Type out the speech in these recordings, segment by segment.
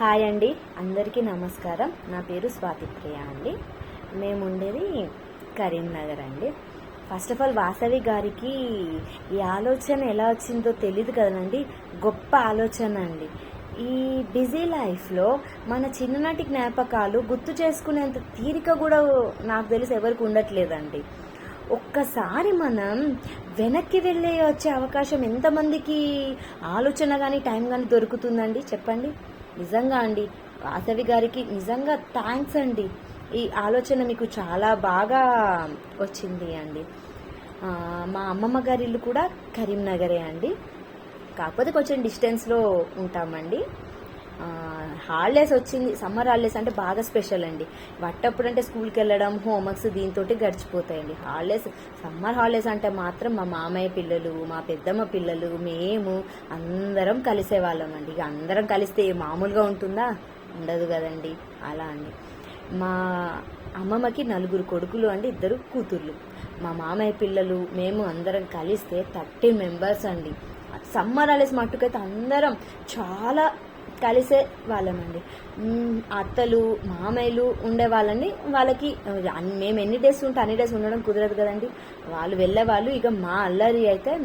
Hi అండి. అందరికీ నమస్కారం. నా పేరు స్వాతిప్రియ అండి. మేము ఉండేది కరీంనగర్ అండి. ఫస్ట్ ఆఫ్ ఆల్ వాసవి గారికి ఈ ఆలోచన ఎలా వచ్చిందో తెలియదు కదండి. గొప్ప ఆలోచన అండి. ఈ బిజీ లైఫ్లో మన చిన్ననాటి జ్ఞాపకాలు గుర్తు చేసుకునేంత తీరిక కూడా నాకు తెలిసి ఎవరికి ఉండట్లేదండి. ఒక్కసారి మనం వెనక్కి వెళ్ళే వచ్చే అవకాశం ఎంతమందికి ఆలోచన కానీ టైం కానీ దొరుకుతుందండి? చెప్పండి. నిజంగా అండి. వాసవి గారికి నిజంగా థ్యాంక్స్ అండి. ఈ ఆలోచన మీకు చాలా బాగా వచ్చింది అండి. మా అమ్మమ్మ గారి ఇల్లు కూడా కరీంనగరే అండి. కాకపోతే కొంచెం డిస్టెన్స్లో ఉంటామండి. హాలిడేస్ వచ్చింది సమ్మర్ హాలిడేస్ అంటే బాగా స్పెషల్ అండి. వట్టప్పుడు అంటే స్కూల్కి వెళ్ళడం హోంవర్క్స్ దీంతో గడిచిపోతాయండి. హాలిడేస్ సమ్మర్ హాలిడేస్ అంటే మాత్రం మా మామయ్య పిల్లలు మా పెద్దమ్మ పిల్లలు మేము అందరం కలిసేవాళ్ళం అండి. ఇక అందరం కలిస్తే మామూలుగా ఉంటుందా? ఉండదు కదండి. అలా అండి. మా అమ్మమ్మకి నలుగురు కొడుకులు అండి ఇద్దరు కూతుర్లు. మా మామయ్య పిల్లలు మేము అందరం కలిస్తే థర్టీ మెంబర్స్ అండి. సమ్మర్ హాలిడేస్ మట్టుకైతే అందరం చాలా కలిసే వాళ్ళమండి. అత్తలు మామయ్యలు ఉండే వాళ్ళని వాళ్ళకి అన్ని- మేము ఎన్ని డేస్ ఉంటే అన్ని డేస్ ఉండడం కుదరదు కదండి. వాళ్ళు వెళ్ళేవాళ్ళు ఇక మా అల్లరి అయితే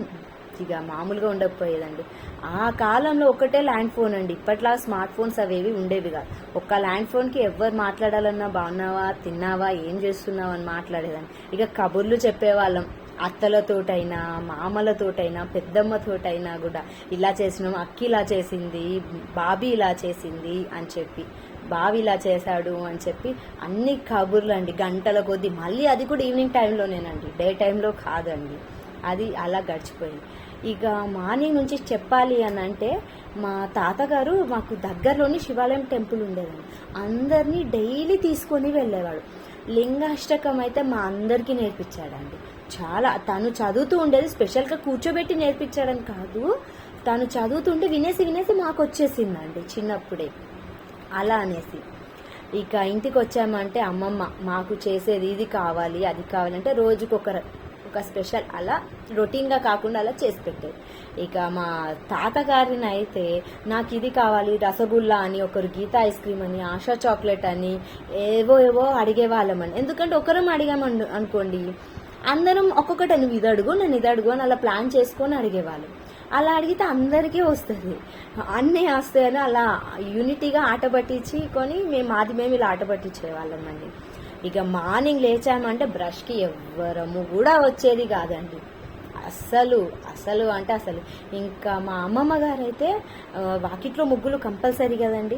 ఇక మామూలుగా ఉండకపోయేదండి. ఆ కాలంలో ఒకటే ల్యాండ్ ఫోన్ అండి. ఇప్పట్లా స్మార్ట్ ఫోన్స్ అవేవి ఉండేవి కాదు. ఒక్క ల్యాండ్ ఫోన్కి ఎవరు మాట్లాడాలన్నా బాగున్నావా తిన్నావా ఏం చేస్తున్నావా అని మాట్లాడేదాన్ని. ఇక కబుర్లు చెప్పేవాళ్ళం. అత్తలతోటైనా మామలతోటైనా పెద్దమ్మతోటైనా కూడా ఇలా చేసినాం అక్కి ఇలా చేసింది బాబీ ఇలా చేసింది అని చెప్పి బావి ఇలా చేశాడు అని చెప్పి అన్ని కబుర్లు అండి గంటల కొద్దీ. మళ్ళీ అది కూడా ఈవినింగ్ టైంలోనేనండి డే టైంలో కాదండి. అది అలా గడిచిపోయింది. ఇక మార్నింగ్ నుంచి చెప్పాలి అని అంటే మా తాతగారు మాకు దగ్గరలోని శివాలయం టెంపుల్ ఉండేదండి. అందరినీ డైలీ తీసుకొని వెళ్ళేవాడు. లింగాష్టకం అయితే మా అందరికీ నేర్పించాడండి. చాలా తను చదువుతూ ఉండేది స్పెషల్గా కూర్చోబెట్టి నేర్పించాడని కాదు. తను చదువుతుంటే వినేసి వినేసి మాకు వచ్చేసిందండి చిన్నప్పుడే. అలా అనేసి. ఇక ఇంటికి వచ్చామంటే అమ్మమ్మ మాకు చేసేది ఇది కావాలి అది కావాలి అంటే రోజుకి ఒక ఒక స్పెషల్ అలా రొటీన్గా కాకుండా అలా చేసి పెట్టేది. ఇక మా తాతగారిని అయితే నాకు ఇది కావాలి రసగుల్లా అని ఒకరు గీత ఐస్ క్రీమ్ అని ఆశా చాక్లెట్ అని ఏవో ఏవో అడిగేవాళ్ళమని ఎందుకంటే ఒకరం అడిగామను అనుకోండి. అందరం ఒక్కొక్కటి నువ్వు ఇది అడుగు నేను ఇది అడుగు అని అలా ప్లాన్ చేసుకొని అడిగేవాళ్ళం. అలా అడిగితే అందరికీ వస్తుంది. అన్నీ వస్తాయని అలా యూనిటీగా ఆట పట్టించి కొని మేము అది మేము ఇలా ఆట పట్టించేవాళ్ళం అండి. ఇక మార్నింగ్ లేచామంటే బ్రష్కి ఎవ్వరము కూడా వచ్చేది కాదండి. అస్సలు అసలు అంటే అసలు. ఇంకా మా అమ్మమ్మ గారు అయితే వాకిట్లో ముగ్గులు కంపల్సరీ కదండి.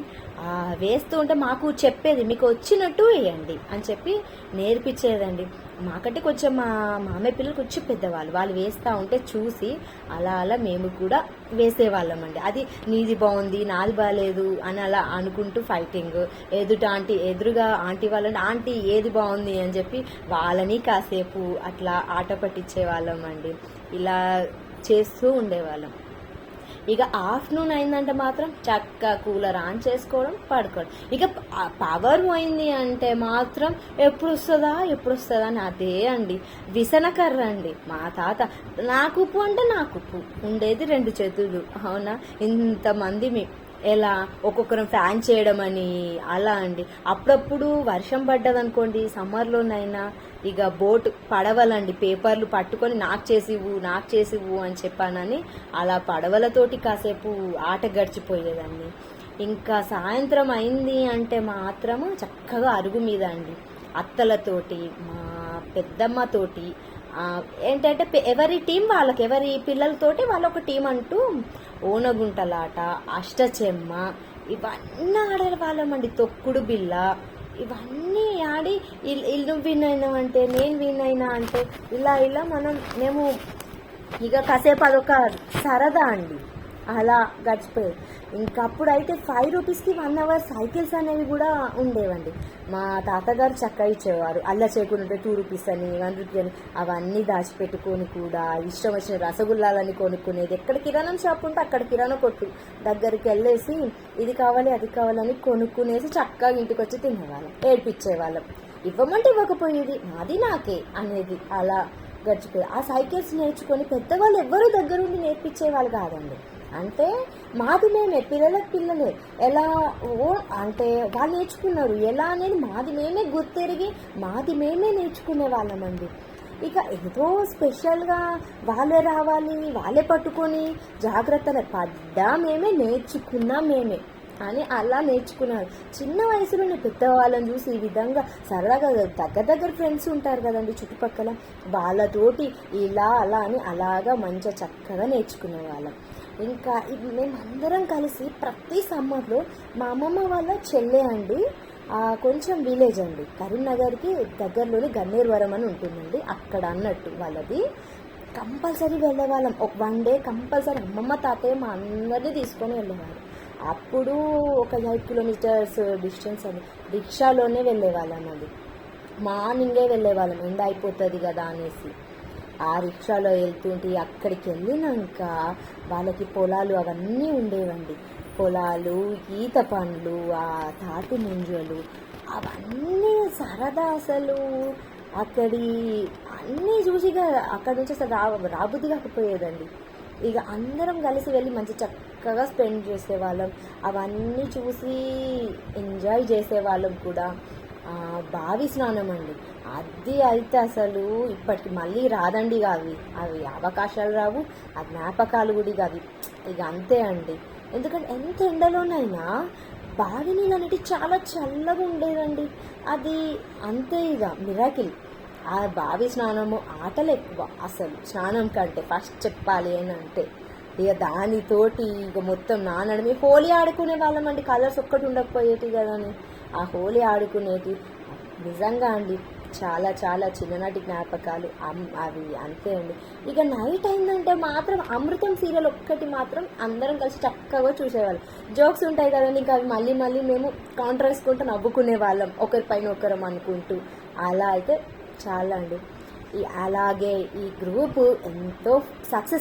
వేస్తూ ఉంటే మాకు చెప్పేది మీకు వచ్చినట్టు వేయండి అని చెప్పి నేర్పించేదండి. మాకంటే కొంచెం మా మామయ్య పిల్లలు కొంచెం పెద్దవాళ్ళు. వాళ్ళు వేస్తూ ఉంటే చూసి అలా అలా మేము కూడా వేసేవాళ్ళం అండి. అది నీది బాగుంది నాది బాగాలేదు అని అలా అనుకుంటూ ఫైటింగ్ ఎదుట ఆంటీ ఎదురుగా ఆంటీ వాళ్ళని ఆంటీ ఏది బాగుంది? అని చెప్పి వాళ్ళని కాసేపు అట్లా ఆట పట్టించే వాళ్ళం అండి. ఇలా చేస్తూ ఉండేవాళ్ళం. ఇక ఆఫ్టర్నూన్ అయిందంటే మాత్రం చక్కగా కూలర్ ఆన్ చేసుకోవడం పడుకోవడం. ఇక పవర్ పోయింది అంటే మాత్రం ఎప్పుడు వస్తుందా ఎప్పుడు వస్తుందా అని అదే అండి. విసనకర్ర అండి. మా తాత నాకు ఉప్పు అంటే నాకు ఉప్పు ఉండేది రెండు చేతులు. అవునా? ఇంతమంది మీ ఎలా? ఒక్కొక్కరం ఫ్యాన్ చేయడం అని అలా అండి. అప్పుడప్పుడు వర్షం పడ్డదనుకోండి సమ్మర్లోనైనా ఇక బోట్ పడవలండి. పేపర్లు పట్టుకొని నాకు చేసివు నాకు చేసివు అని చెప్పానని అలా పడవలతోటి కాసేపు ఆట గడిచిపోయేదండి. ఇంకా సాయంత్రం అయింది అంటే మాత్రము చక్కగా అరుగు మీద అండి అత్తలతోటి మా పెద్దమ్మతోటి ఏంటంటే ఎవరి టీం వాళ్ళకి ఎవరి పిల్లలతోటి వాళ్ళ ఒక టీం అంటూ ఓనగుంటలాట అష్టచెమ్మ ఇవన్నీ ఆడేవాళ్ళమండి. తొక్కుడు బిళ్ళ ఇవన్నీ ఆడి ఇల్లు ఇల్ విన్ అయినావంటే నేను విన్ అయినా అంటే ఇలా ఇలా మనం మేము ఇక కాసేపు అదొక సరదా అండి. అలా గడిచిపోయేది ఇంకప్పుడు అయితే ఫైవ్ రూపీస్కి వన్ అవర్ సైకిల్స్ అనేవి కూడా ఉండేవండి. మా తాతగారు చక్క ఇచ్చేవారు. అల్ల చేయకుండా టూ రూపీస్ అని వన్ రూపీ అని అవన్నీ దాచిపెట్టుకొని కూడా ఇష్టం వచ్చిన రసగుల్లాలని కొనుక్కునేది. ఎక్కడ కిరాణం షాప్ ఉంటే అక్కడ కిరాణా కొట్టు దగ్గరికి వెళ్ళేసి ఇది కావాలి అది కావాలని కొనుక్కునేసి చక్కగా ఇంటికి వచ్చి తినేవాళ్ళం ఏడ్పించేవాళ్ళం. ఇవ్వమంటే ఇవ్వకపోయేది నాది నాకే అనేది అలా గడిచిపోయి ఆ సైకిల్స్ నేర్చుకొని పెద్దవాళ్ళు ఎవ్వరూ దగ్గరుండి నేర్పించేవాళ్ళు కాదండి. అంటే మాది మేమే పిల్లలకు పిల్లలే. ఎలా ఓ అంటే వాళ్ళు నేర్చుకున్నారు. ఎలా అనేది మాది మేమే గుర్తెరిగి మాది మేమే నేర్చుకునే వాళ్ళమండి. ఇక ఏదో స్పెషల్గా వాళ్ళే రావాలి వాళ్ళే పట్టుకొని జాగ్రత్తలు పడ్డా మేమే నేర్చుకున్నా మేమే. అని అలా నేర్చుకున్నారు చిన్న వయసులోనే పెద్దవాళ్ళని చూసి ఈ విధంగా సరదాగా దగ్గర దగ్గర ఫ్రెండ్స్ ఉంటారు కదండి చుట్టుపక్కల. వాళ్ళతోటి ఇలా అలా అని అలాగా మంచిగా చక్కగా నేర్చుకునే వాళ్ళం. ఇంకా మేమందరం కలిసి ప్రతి సమ్మర్లో మా అమ్మమ్మ వాళ్ళ చెల్లె అండి కొంచెం విలేజ్ అండి. కరీంనగర్కి దగ్గరలోని గన్నేరువరం అని ఉంటుందండి. అక్కడ అన్నట్టు వాళ్ళది. కంపల్సరీ వెళ్ళేవాళ్ళం ఒక వన్ డే కంపల్సరీ అమ్మమ్మ తాతయ్య మా అందరినీ తీసుకొని వెళ్ళేవారు. అప్పుడు ఒక ఎయిట్ కిలోమీటర్స్ డిస్టెన్స్ అని రిక్షాలోనే వెళ్ళేవాళ్ళం అది. మార్నింగే వెళ్ళేవాళ్ళం. ఎండ అయిపోతుంది కదా అనేసి. ఆ రిక్షాలో వెళ్తుంటే అక్కడికి వెళ్ళినాక వాళ్ళకి పొలాలు అవన్నీ ఉండేవండి. పొలాలు ఈత పండ్లు ఆ తాటి ముంజలు అవన్నీ సరదా అసలు. అక్కడి అన్నీ చూసి ఇక అక్కడి నుంచి అసలు రా రాబుద్ది కాకపోయేదండి. ఇక అందరం కలిసి వెళ్ళి మంచి చక్క చక్కగా స్పెండ్ చేసేవాళ్ళం. అవన్నీ చూసి ఎంజాయ్ చేసేవాళ్ళం కూడా. బావి స్నానం అండి. అది అయితే అసలు ఇప్పటికి మళ్ళీ రాదండి ఇక అవి. అవి అవకాశాలు రావు. ఆ జ్ఞాపకాలు కూడా ఇక అవి. ఇక అంతే అండి. ఎందుకంటే ఎంత ఎండలోనైనా బావి నీళ్ళు అనేది చాలా చల్లగా ఉండేదండి. అది అంతే ఇక. మిరాకిల్. ఆ బావి స్నానము ఆటలు ఎక్కువ. అసలు స్నానం కంటే ఫస్ట్ చెప్పాలి అని అంటే. ఇక దానితోటి ఇక మొత్తం నానడమే. హోలీ ఆడుకునే వాళ్ళం అండి. కలర్స్ ఒక్కటి ఉండకపోయేటి కదా అని ఆ హోలీ ఆడుకునేటి నిజంగా అండి చాలా చాలా చిన్ననాటి జ్ఞాపకాలు. అమ్- అవి అంతే అండి. ఇక నైట్ అయిందంటే మాత్రం అమృతం సీరియల్ ఒక్కటి మాత్రం అందరం కలిసి చక్కగా చూసేవాళ్ళం. జోక్స్ ఉంటాయి కదండి ఇంకా అవి మళ్ళీ మళ్ళీ మేము కౌంటర్ వేసుకుంటూ నవ్వుకునే వాళ్ళం. ఒకరి పైన ఒకరం అనుకుంటూ. అలా అయితే చాలా అండి. ఈ అలాగే ఈ గ్రూప్ ఎంతో సక్సెస్